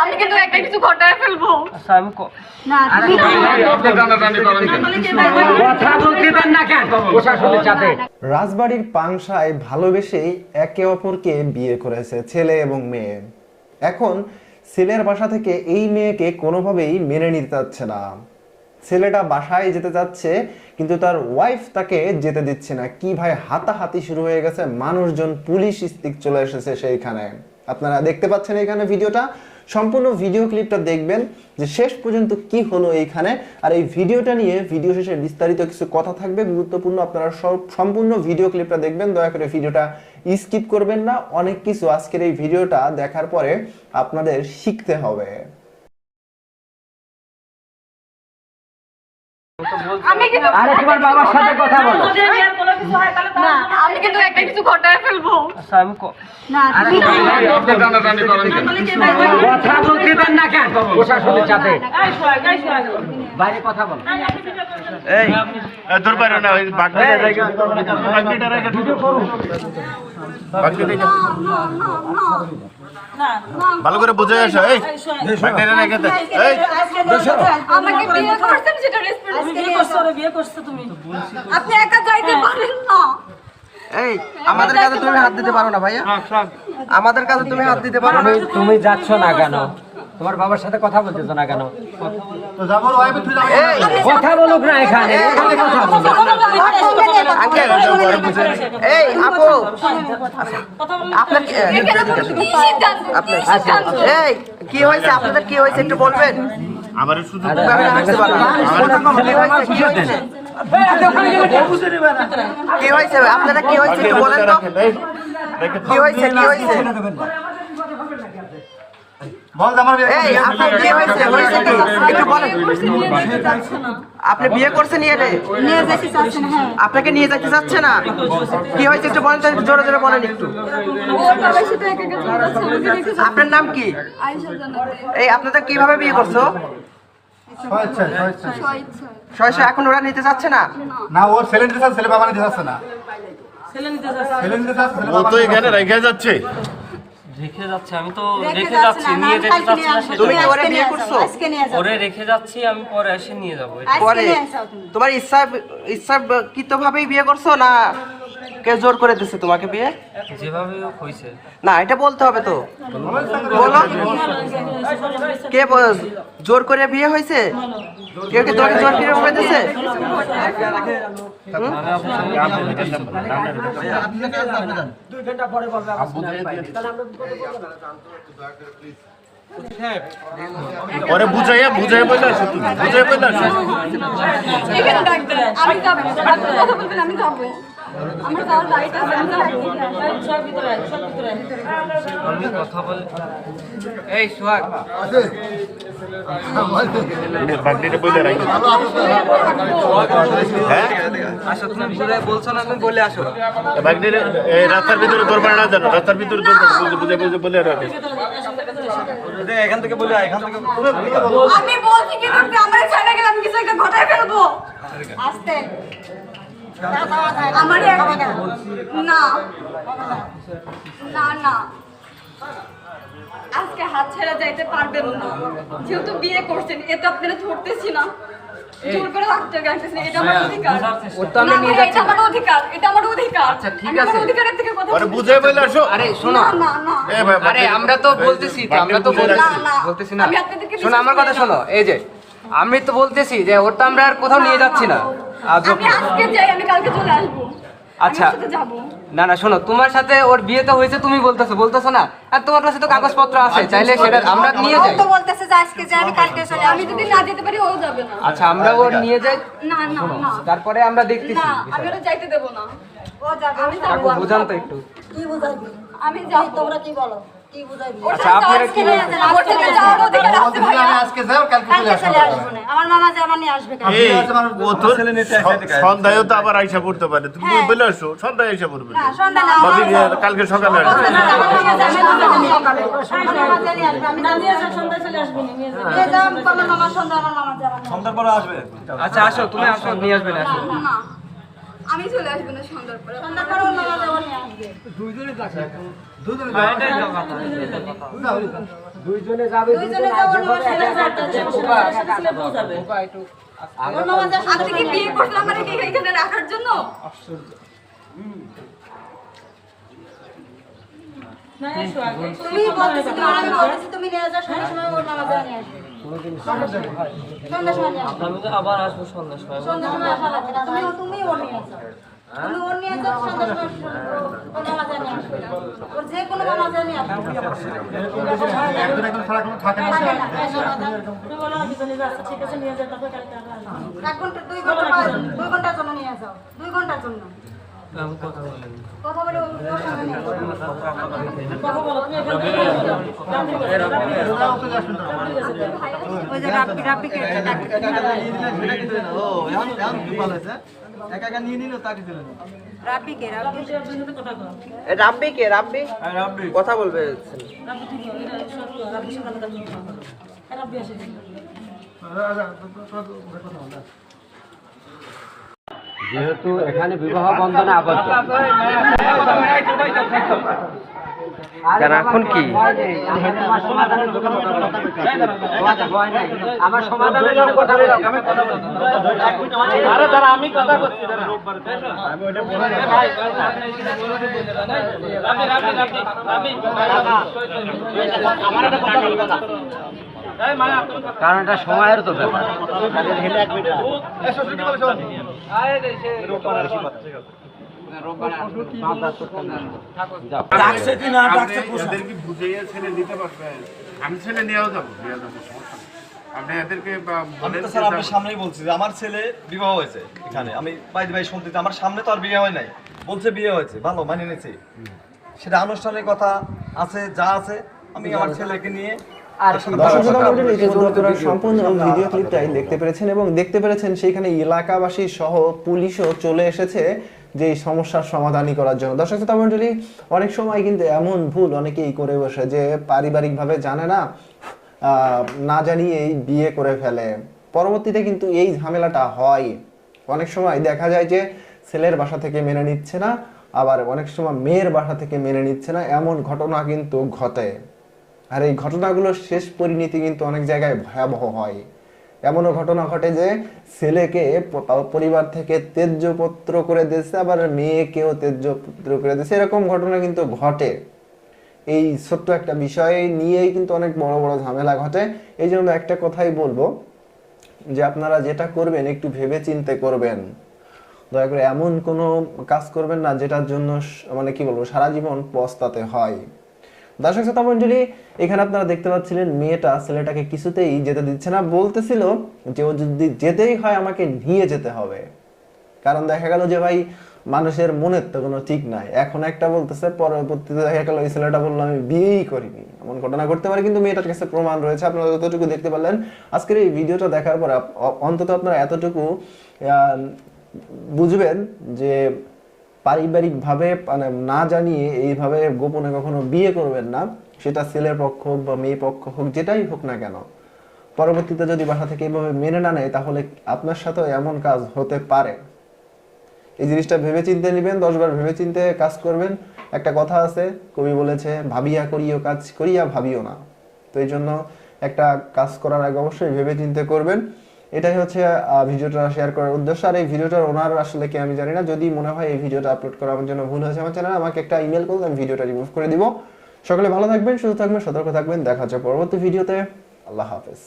আমি কিন্তু একটা কিছু ঘটায় ফেলব। আমি ক- না তুমি কথা বলতে দেন না কেন? প্রশাসনের সাথে রাজবাড়ির পাংশায় ভালোবেসেই একে অপরকে বিয়ে করেছে ছেলে এবং মেয়ে। এখন ছেলের বাসা থেকে এই মেয়েকে কোনোভাবেই মেনে নিতে চাচ্ছে না। ছেলেটা বাসায় যেতে চাচ্ছে কিন্তু তার ওয়াইফ তাকে যেতে দিচ্ছে না। কি ভাই হাতাহাতি শুরু হয়ে গেছে? মানুষজন পুলিশ স্টিক চলে এসেছে সেইখানে। আপনারা দেখতে পাচ্ছেন এখানে ভিডিওটা। সম্পূর্ণ ভিডিও ক্লিপটা দেখবেন যে শেষ পর্যন্ত কি হলো এইখানে। আর এই ভিডিওটা নিয়ে ভিডিও শেষে বিস্তারিত কিছু কথা থাকবে, গুরুত্বপূর্ণ আপনারা সব সম্পূর্ণ ভিডিও ক্লিপটা দেখবেন। দয়া করে ভিডিওটা স্কিপ করবেন না। অনেক কিছু আজকের এই ভিডিওটা দেখার পরে আপনাদের শিখতে হবে। আরে তোমার বাবার সাথে কথা বলো। আমি কিন্তু একটা কিছু ঘটায় ফেলব। আচ্ছা আমি ক- না তুমি কথা বলতে দেন না কেন? প্রশাসনের সাথে। এই শোয় এই শোয় বাইরে কথা বলো। এই দূর পারো না ওই ভিডিও করো। ভালো করে বুঝে আসো এই। এই আমাকে বিয়ে করছেন সেটা রেসপেক্ট আপনি একা যাইতে পারেন না। এই আমাদের কাছে তুমি হাত দিতে পারো না ভাইয়া। আমাদের কাছে তুমি হাত দিতে পারো না। তুমি যাচ্ছ না কেন? তোমার বাবার সাথে কথা বলতেছো না কেন? এই। কথা বলুক না এখানে এই আপু! আপনার কি হয়েছে? আপনাদের কি হয়েছে? একটু বলবেন? আমার শুধু। কি হয়েছে? আপনারা কি হয়েছে বলেন তো। কি হয়েছে? কি হয়েছে? আপনি বিয়ে করছেন নিয়ে রে নিয়ে যেতে চাচ্ছেন হ্যাঁ। আপনাকে নিয়ে যেতে চাচ্ছে না? কি হয়েছে একটু বলেন তো জোরে জোরে বলেন একটু। আপনার নাম কি? আয়েশা জান্নাত এই আপনাদের কীভাবে বিয়ে করছ? ছয়শো এখন ওরা নিতে চাচ্ছে না? না ওর ছেলে নিতে চাচ্ছে ছেলে বাবা নিতে চাচ্ছে না। ছেলে নিতে যাচ্ছে ছেলে নিতে চাচ্ছে ছেলে ও বাবা তো এখানে রেখে যাচ্ছে। রেখে যাচ্ছে আমি তো রেখে যাচ্ছি নিয়ে যেতে চাচ্ছি না। তুমি সেটা কি ওরে বিয়ে করছ? আজকে ওরে রেখে যাচ্ছি আমি পরে এসে নিয়ে যাব। পরে? তুমি তোমার ইচ্ছা ইচ্ছা কৃত ভাবেই বিয়ে করছ না কে জোর করে দিছে তোমাকে বিয়ে? যেভাবে হয়েছে না এটা বলতে হবে তো। বলো। কে জোর করে বিয়ে হয়েছে কেউ কি তোমাকে জোর করে বিয়ে দিছে ওরে বুঝাইয়া বুঝাইয়া বলে আসো তুমি বুঝাইয়া বলে আসো। এখানে ডাক দেন আমি যাব আপনি কথা বলবেন আমি যাব। বলে। এই সোহাগ। বলে রাখি। হ্যাঁ? আসো তুমি বুঝে বলছো না তুমি বলে আসো। রাস্তার ভিতরে দরবার না জানো? রাস্তার ভিতরে বুঝে বুঝে বুঝে বলে রাখে এখান থেকে বলে এখান থেকে আমি বলছি কি তুমি আমার ছেড়ে গেলে কিছু একটা ঘটায় ফেলব। আস্তে। আমার না। না না। আজকে হাত ছেড়ে যাইতে পারবেন না। যেহেতু বিয়ে করছেন এটা আপনারা ধরতেছি না। জোর করে রাখতে গাইতেছেন এটা আমার অধিকার। ওর তো আমরা নিয়ে যাচ্ছি এটা আমার অধিকার এটা আমার অধিকার। আচ্ছা, ঠিক আমি আছে। অধিকারের থেকে কথা ওরে বলছি। বলে আসো। আরে শোনো। না না না। এ ভাই আরে আমরা তো বলতেছি তো আমরা তো বলতেছি না, না। বলতেছি না। আমি আপনাদেরকে শোনো আমার কথা বিশ্বাস করি না। শোনো এই যে আমি তো বলতেছি যে ওটা আমরা আর কোথাও নিয়ে যাচ্ছি না। আজব আমি আজকে যাই আমি কালকে চলে আসব। আচ্ছা। আমি ওর সাথে যাব। না না শোনো তোমার সাথে ওর বিয়ে তো হয়েছে তুমি বলতেছো বলতেছো না। আর তোমার কাছে তো কাগজপত্র আছে চাইলে সেটা আমরা নিয়ে যাই। তো বলতেছে যে আজকে যাই আমি কালকে চলে আমি যদি না যেতে পারি ও যাবে না। আচ্ছা আমরা ওর নিয়ে যাই। না না না। তারপরে আমরা দেখতেছি না আমি ওরা যাইতে দেব না। ও যাবে আমি যাব। কাকু তো একটু। কি বুঝাইবি আমি যাব। তোমরা কি বলো? কি বুঝাইবি আচ্ছা, আপনারা কি আজকে যাও কালকে চলে আসব আমার মামা যে আমার নিয়ে আসবে ও তো আবার আইসা পড়তে পারে। তুমি বলে আসো সন্ধ্যায় আইসা পড়বে। না সন্ধ্যা না ভাবি কালকে সকালে আসবে। সন্ধ্যায় যাব। যাবে সন্ধ্যার পরে আসবে। আচ্ছা আসো তুমি আসো নিয়ে আসবে না আসো। আমি চলে আসব না সন্ধ্যার পরে। সন্ধ্যা পরে ওর মামা যাওয়া নিয়ে আসবে। দুইজনে যাওয়ার মামা ছেলে যাবে ছেলে পৌঁছাবে ওর মামা যা আপনি কি বিয়ে করলাম মানে কি এখানে রাখার জন্য? না এসো তুমি বলতেছি আমি বলতেছি তুমি নিয়ে যাও সন্ধ্যার সময় ওর মামা নিয়ে আসবে। সন্ধ্যার সময় সন্ধ্যার সময় আমি তো আবার আসব সন্ধ্যার সময় সন্ধ্যার সময় আসা লাগবে তুমি তুমি ওর নিয়ে যাও তুমি ওর নিয়ে যাও সন্ধ্যার সময় ওর মামা নিয়ে আসবে ওর যে কোনো মামা যাওয়া নিয়ে আসবে। একজন একজন ছাড়া কোনো থাকে না। থাকে না, এসো না, দাও। তুমি বলো দুজনে যাচ্ছে ঠিক আছে নিয়ে যাও তারপর কালকে আবার আসবে। এক ঘণ্টা দুই ঘণ্টা দুই ঘণ্টার জন্য নিয়ে যাও দুই ঘণ্টার জন্য। কথা বলিনি কথা বলে ওর ওর সঙ্গে নিয়ে যাও। এখানে থেকে নিয়ে যাও। রাব্বি গেছে, রাব্বি গেছে। রাব্বি রাব্বি কে রাব্বি কথা বলবে রাব্বি কথা বলো রাব্বি আসে যেহেতু এখানে বিবাহ বন্ধনে আবদ্ধ কেন এখন কি আমার সমাধানের জন্য কথা বলো। আরে দাঁড়া আমি কথা করছি দাঁড়া। কারণ এটা সময়ের তো ব্যাপার আমি ছেলে নিয়েও যাব। আপনি এদেরকে আমি তো স্যার আপনার সামনেই বলছি যে আমার ছেলে বিবাহ হয়েছে এখানে। আমি বাইরে ভাই শুনতে আমার সামনে তো আর বিয়ে হয় নাই। বলছে বিয়ে হয়েছে ভালো মানে নিয়েছি। সেটা আনুষ্ঠানিক কথা আছে যা আছে আমি আমার ছেলেকে নিয়ে সম্পূর্ণ ভিডিও ক্লিপটাই দেখতে পেরেছেন এবং দেখতে পেরেছেন সেখানে এলাকাবাসী সহ পুলিশও চলে এসেছে। যে এই সমস্যার সমাধানই করার জন্য। দর্শক শ্রোতা মণ্ডলী, অনেক সময় কিন্তু এমন ভুল অনেকেই করে বসে যে পারিবারিকভাবে জানে না না জানিয়েই বিয়ে করে ফেলে। পরবর্তীতে কিন্তু এই ঝামেলাটা হয়। অনেক সময় দেখা যায় যে ছেলের বাসা থেকে মেনে নিচ্ছে না, আবার অনেক সময় মেয়ের বাসা থেকে মেনে নিচ্ছে না, এমন ঘটনা কিন্তু ঘটে। আর এই ঘটনাগুলোর শেষ পরিণতি কিন্তু অনেক জায়গায় ভয়াবহ হয়। এমনও ঘটনা ঘটে যে ছেলেকে পরিবার থেকে তেজ্যপত্র করে দিয়েছে, আবার মেয়েকেও তেজ্যপত্র করে দিয়েছে। এরকম ঘটনা কিন্তু ঘটে। এই ছোট্ট একটা বিষয় নিয়েই কিন্তু অনেক বড় বড় ঝামেলা ঘটে। এই জন্য একটা কথাই বলব যে আপনারা যেটা করবেন, একটু ভেবে চিন্তে করবেন। দয়া করে এমন কোনো কাজ করবেন না যেটার জন্য মানে কি বলব, সারা জীবন পস্তাতে হয়। দর্শক শ্রোতা এখানে আপনারা দেখতে পাচ্ছিলেন মেয়েটা, ছেলেটাকে কিছুতেই যেতে দিচ্ছে না। বলতেছিল যে ও যদি যেতেই হয় আমাকে নিয়ে যেতে হবে। কারণ দেখা গেল যে ভাই, মানুষের মনের তো কোনো ঠিক নাই। এখন একটা বলতেছে, পরবর্তীতে দেখা গেল ওই ছেলেটা বলল, আমি বিয়েই করিনি। এমন ঘটনা ঘটতে পারে, কিন্তু মেয়েটার কাছে প্রমাণ রয়েছে। আপনারা যতটুকু দেখতে পারলেন, আজকের এই ভিডিওটা দেখার পর অন্তত আপনারা এতটুকু বুঝবেন যে পারিবারিকভাবে মানে না জানিয়ে এইভাবে গোপনে কখনো বিয়ে করবেন না, সেটা ছেলের পক্ষ হোক বা মেয়ে পক্ষ হোক, যেটাই হোক না কেন। পরবর্তীতে যদি বাসা থেকে এইভাবে মেনে না নেয়, তাহলে আপনার সাথেও এমন কাজ হতে পারে। এই জিনিসটা ভেবে চিনতে নেবেন, দশবার ভেবে চিনতে কাজ করবেন। একটা কথা আছে, কবি বলেছে, ভাবিয়া করিও কাজ করিয়া ভাবিও না। তো এই জন্য একটা কাজ করার আগে অবশ্যই ভেবে চিনতে করবেন। এটাই হচ্ছে ভিডিওটা শেয়ার করার উদ্দেশ্য। আর এই ভিডিওটার ওনার আসলে কি আমি জানি না। যদি মনে হয় এই ভিডিওটা আপলোড করা আমার জন্য ভুল হয়েছে, আমার চ্যানেল আমাকে একটা ইমেল করুন, আমি ভিডিওটা রিমুভ করে দিব। সকলে ভালো থাকবেন, সুস্থ থাকবেন, সতর্ক থাকবেন। দেখা হচ্ছে পরবর্তী ভিডিওতে। আল্লাহ হাফেজ।